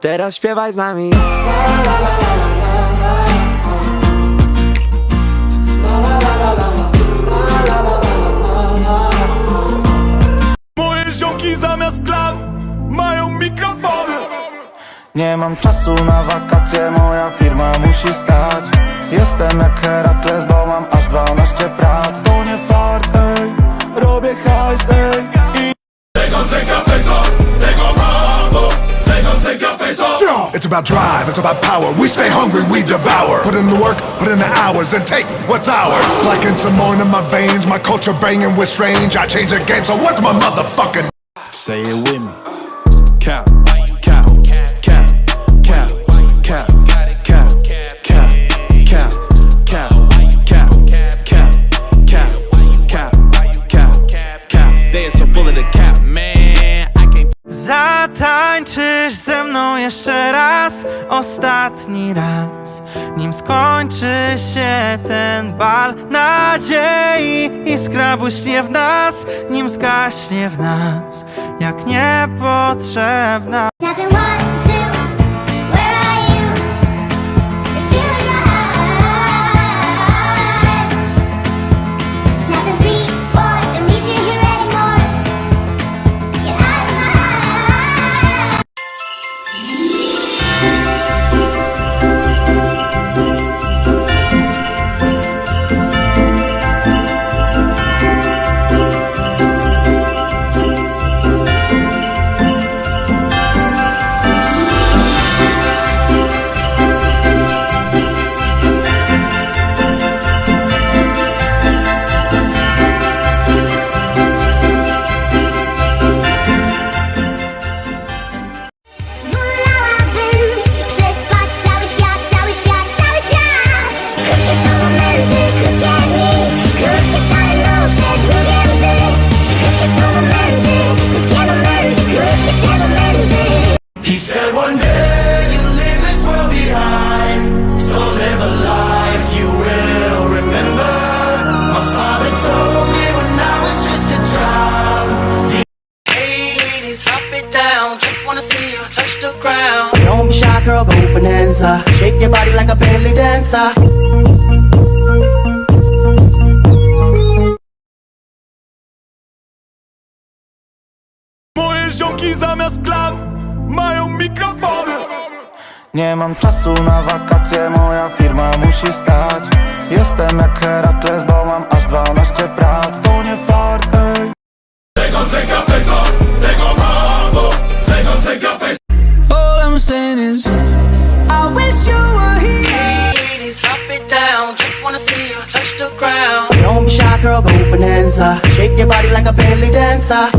Teraz śpiewaj z nami. Moje ziomki zamiast klam mają mikrofony. Nie mam czasu na wakacje, moja firma musi stać. Jestem jak Herakles, bo mam aż 12 prac. To nie fart, ej, robię hajs, ej I It's about drive, it's about power. We stay hungry, we devour. Put in the work, put in the hours, and take what's ours. Like in Simone in my veins, my culture banging with strange. I change the game, so what's my motherfucking? Say it with me jeszcze raz, ostatni raz. Nim skończy się ten bal nadziei Iskra błyśnie w nas, nim zgaśnie w nas Jak niepotrzebna Girl, go bonanza. Shake your body like a belly dancer. Moje ziomki zamiast klam mają mikrofony Nie mam czasu na wakacje, moja firma musi stać Jestem jak Herakles, bo mam aż 12 prac To nie fart, ej All I'm saying is I wish you were here Hey ladies, drop it down. Just wanna see you touch the ground. Don't be shy, girl, go bonanza. Shake your body like a belly dancer.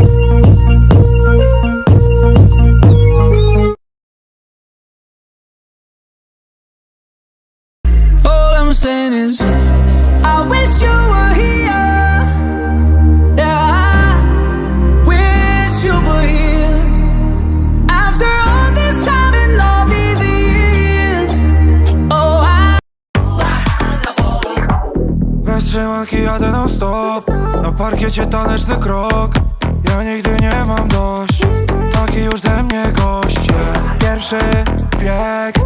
All I'm saying is Trzymanki jadę non stop Na parkiecie taneczny krok. Ja nigdy nie mam dość. Taki już ze mnie goście. Pierwszy bieg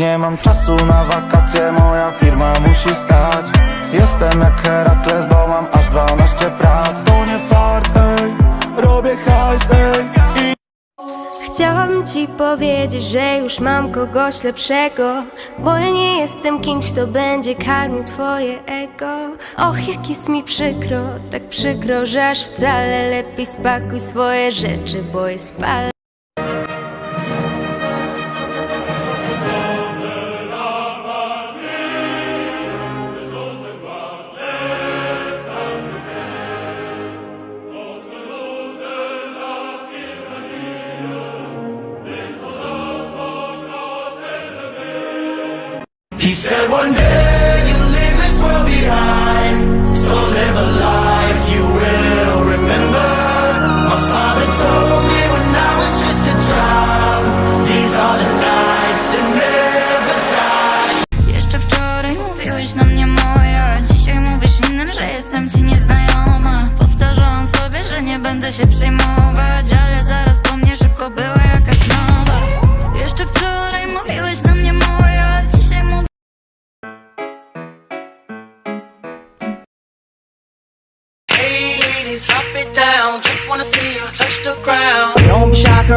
Nie mam czasu na wakacje, moja firma musi stać. Jestem jak Herakles, bo mam aż 12 prac. To nie fart, ej, robię hajs, ej I Chciałam ci powiedzieć, że już mam kogoś lepszego Bo ja nie jestem kimś, kto będzie karmił twoje ego. Och, jak jest mi przykro, tak przykro, że aż wcale lepiej spakuj swoje rzeczy, bo je spalę He said one day you'll leave this world behind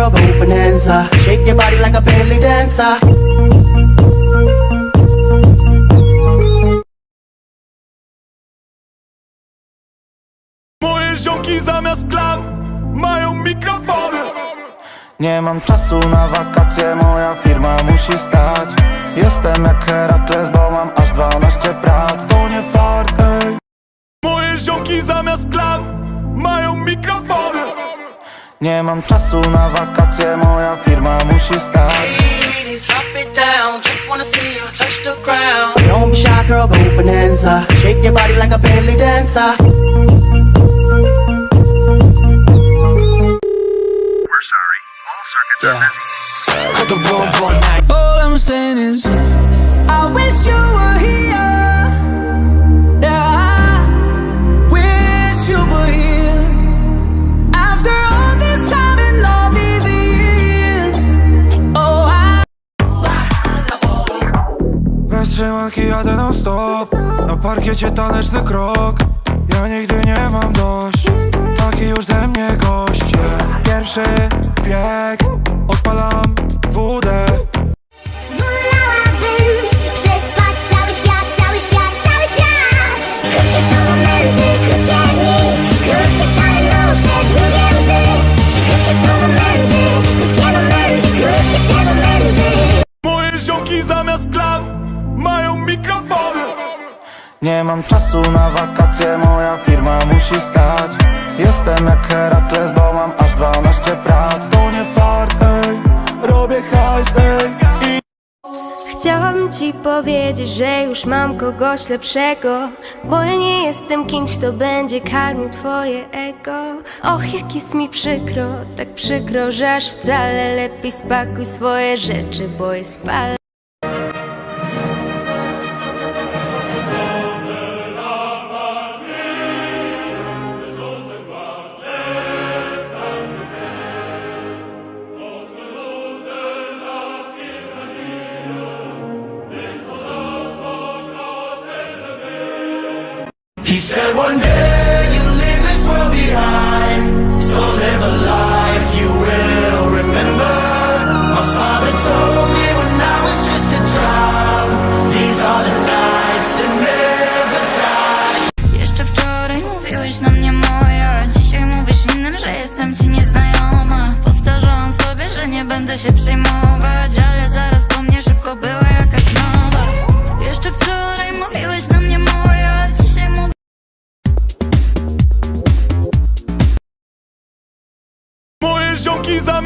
girl, go bonanza. Shake your body like a belly dancer. Moje ziomki zamiast klam mają mikrofony Nie mam czasu na wakacje, moja firma musi stać Jestem jak Herakles, bo mam aż 12 prac To nie fart, ej Moje ziomki zamiast klam Nie mam czasu na wakacje, moja firma musi stać Hey, ladies, drop it down. Just wanna see you touch the ground. Don't be shy, girl, go bonanza. Shake your body like a belly dancer. All Trzymanki jadę non stop. Na parkiecie taneczny krok. Ja nigdy nie mam dość. Taki już ze mnie gość yeah. Pierwszy bieg. Odpalam Nie mam czasu na wakacje, moja firma musi stać. Jestem jak Herakles, bo mam aż 12 prac. To nie fart, ej, robię hajs, ej I Chciałam ci powiedzieć, że już mam kogoś lepszego Bo ja nie jestem kimś, kto będzie karmił twoje ego. Och, jak jest mi przykro, tak przykro, że aż wcale Lepiej spakuj swoje rzeczy, bo je spalę He said one day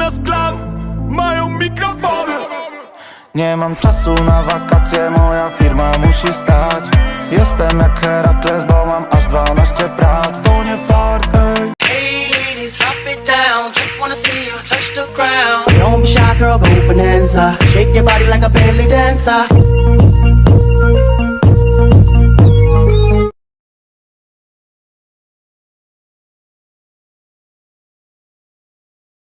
zamiast klam mają mikrofony Nie mam czasu na wakacje, moja firma musi stać Jestem jak Herakles, bo mam aż 12 prac To nie fart, ej Hey, ladies, drop it down. Just wanna see you touch the ground. Don't be shy, girl, go bonanza. Shake your body like a belly dancer.